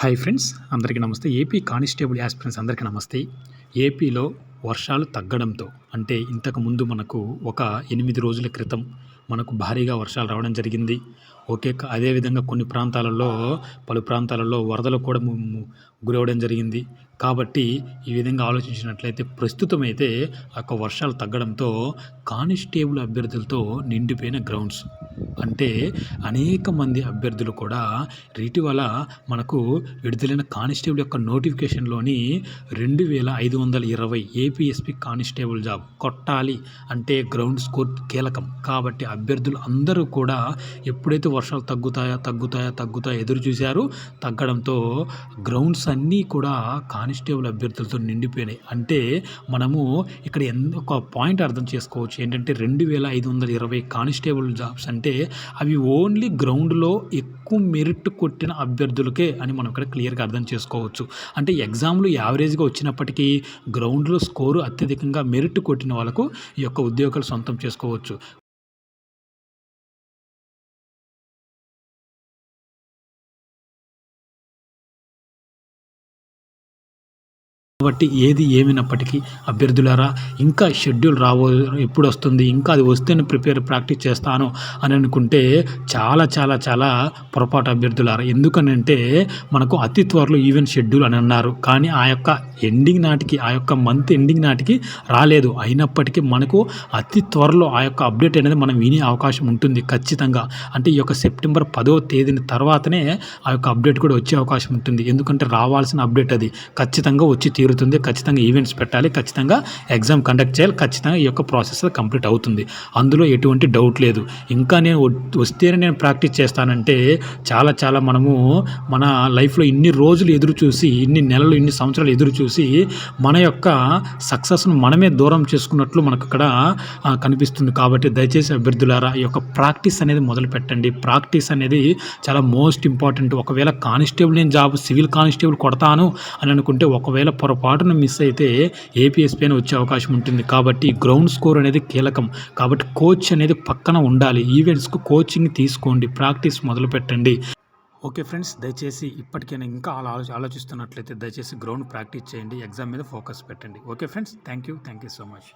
Hi friends అందరికీ నమస్తే. AP constable aspirants అందరికీ నమస్తే. ఏపీలో వర్షాలు తగ్గడంతో అంటే ఇంతకు ముందు మనకు ఒక ఎనిమిది రోజుల క్రితం మనకు భారీగా వర్షాలు రావడం జరిగింది. ఓకే అదేవిధంగా కొన్ని ప్రాంతాలలో పలు ప్రాంతాలలో వరదలు కూడా గురవడం జరిగింది. కాబట్టి ఈ విధంగా ఆలోచించినట్లయితే ప్రస్తుతం అయితే ఆ యొక్క వర్షాలు తగ్గడంతో కానిస్టేబుల్ అభ్యర్థులతో నిండిపోయిన గ్రౌండ్స్. అంటే అనేక మంది అభ్యర్థులు కూడా ఇటీవల మనకు విడుదలైన కానిస్టేబుల్ యొక్క నోటిఫికేషన్లోని రెండు వేల ఐదు వందల ఇరవై ఏపీఎస్పి కానిస్టేబుల్ జాబ్ కొట్టాలి అంటే గ్రౌండ్ స్కోర్ కీలకం. కాబట్టి అభ్యర్థులు అందరూ కూడా ఎప్పుడైతే వర్షాలు తగ్గుతాయా తగ్గుతాయా తగ్గుతాయా ఎదురు చూశారు. తగ్గడంతో గ్రౌండ్స్ అన్నీ కూడా కానిస్టేబుల్ అభ్యర్థులతో నిండిపోయినాయి. అంటే మనము ఇక్కడ ఒక పాయింట్ అర్థం చేసుకోవచ్చు. ఏంటంటే రెండు వేల ఐదు వందల ఇరవై కానిస్టేబుల్ జాబ్స్ అంటే అవి ఓన్లీ గ్రౌండ్లో ఎక్కువ మెరిట్ కొట్టిన అభ్యర్థులకే అని మనం ఇక్కడ క్లియర్గా అర్థం చేసుకోవచ్చు. అంటే ఎగ్జామ్లు యావరేజ్గా వచ్చినప్పటికీ గ్రౌండ్లో స్కోరు అత్యధికంగా మెరిట్ కొట్టిన వాళ్ళకు ఈ యొక్క ఉద్యోగాలు సొంతం చేసుకోవచ్చు. కాబట్టి ఏది ఏమైనప్పటికీ అభ్యర్థులారా ఇంకా షెడ్యూల్ రాబో ఎప్పుడు వస్తుంది ఇంకా అది వస్తేనే ప్రిపేర్ ప్రాక్టీస్ చేస్తాను అని అనుకుంటే చాలా చాలా చాలా పొరపాటు అభ్యర్థులారా. ఎందుకనంటే మనకు అతి త్వరలో ఈవెంట్ షెడ్యూల్ అని అన్నారు. కానీ ఆ యొక్క ఎండింగ్ నాటికి ఆ యొక్క మంత్ ఎండింగ్ నాటికి రాలేదు. అయినప్పటికీ మనకు అతి త్వరలో ఆ యొక్క అప్డేట్ అనేది మనం వినే అవకాశం ఉంటుంది ఖచ్చితంగా. అంటే ఈ యొక్క సెప్టెంబర్ పదో తేదీని తర్వాతనే ఆ యొక్క అప్డేట్ కూడా వచ్చే అవకాశం ఉంటుంది. ఎందుకంటే రావాల్సిన అప్డేట్ అది ఖచ్చితంగా వచ్చి తీరు తీరుతుంది ఖచ్చితంగా ఈవెంట్స్ పెట్టాలి ఖచ్చితంగా ఎగ్జామ్ కండక్ట్ చేయాలి ఖచ్చితంగా ఈ యొక్క ప్రాసెస్ కంప్లీట్ అవుతుంది. అందులో ఎటువంటి డౌట్ లేదు. ఇంకా నేను వస్తేనే నేను ప్రాక్టీస్ చేస్తానంటే చాలా చాలా మనము మన లైఫ్లో ఇన్ని రోజులు ఎదురు చూసి ఇన్ని నెలలు ఇన్ని సంవత్సరాలు ఎదురు చూసి మన యొక్క సక్సెస్ను మనమే దూరం చేసుకున్నట్లు మనకు అక్కడ కనిపిస్తుంది. కాబట్టి దయచేసి అభ్యర్థులారా ఈ యొక్క ప్రాక్టీస్ అనేది మొదలు పెట్టండి. ప్రాక్టీస్ అనేది చాలా మోస్ట్ ఇంపార్టెంట్ ఒకవేళ కానిస్టేబుల్ నేను జాబ్ సివిల్ కానిస్టేబుల్ కొడతాను అని అనుకుంటే ఒకవేళ పొర పొరపాటున మిస్ అయితే ఏపీఎస్పీ అని వచ్చే అవకాశం ఉంటుంది. కాబట్టి గ్రౌండ్ స్కోర్ అనేది కీలకం. కాబట్టి కోచ్ అనేది పక్కన ఉండాలి. ఈవెంట్స్కు కోచింగ్ తీసుకోండి. ప్రాక్టీస్ మొదలు పెట్టండి. ఓకే ఫ్రెండ్స్ దయచేసి ఇప్పటికైనా ఇంకా అలా ఆలోచిస్తున్నట్లయితే దయచేసి గ్రౌండ్ ప్రాక్టీస్ చేయండి. ఎగ్జామ్ మీద ఫోకస్ పెట్టండి. Okay friends thank you thank you so much